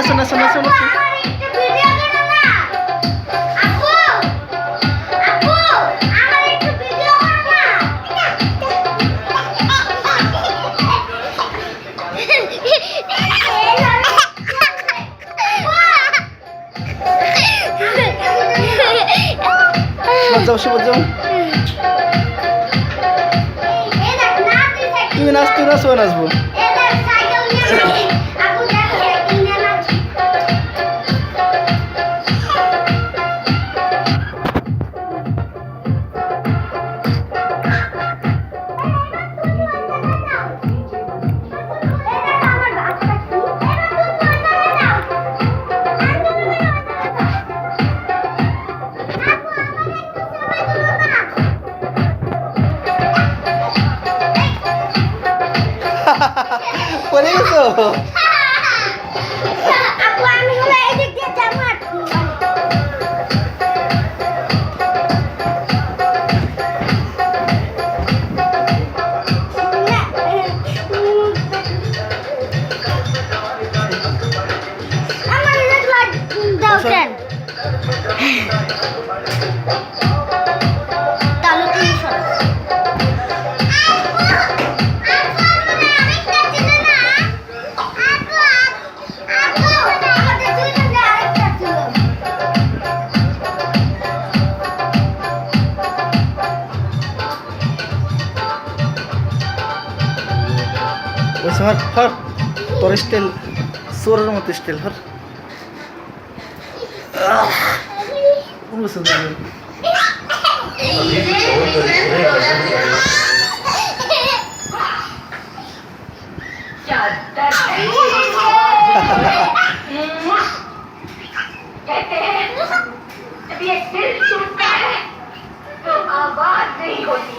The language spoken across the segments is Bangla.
নাচো নাচো নাচো আপু, নাচো আমার একটু না। আপু, আপু, আমার একটু ভিডিও করো না। বাজাও সে বাজাও এই দেখ, না তুই সাইকেল তুমি নাচ তুই নাচো নাচবো por eso. বলছে হর হর তোর স্টাইল সোরের মতো স্টাইল হর কোন বসে যাবে कहते हैं जब ये दिल टूटता है तो आवाज नहीं होती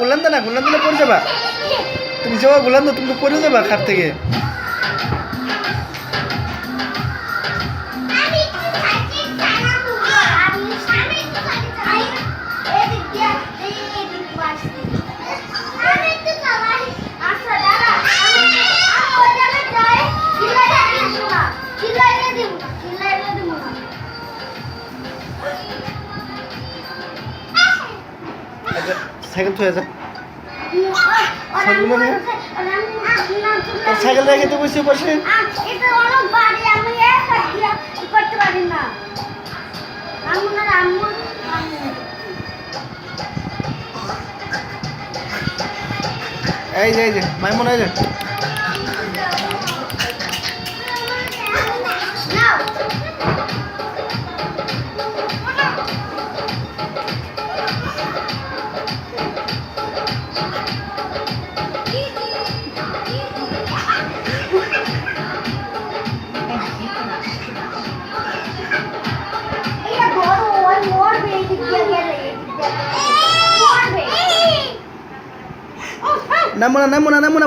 গুলান না গুলান পড়ে যাবা। তুমি যাবা গুলান তুমি পড়ে যাবা খাট থেকে। সাইকেল থুয়ে যা সাইকেল রেখে তো বসে বসে এই যে এই যে, মাইমন, এই যে। নামো না নামো না নামো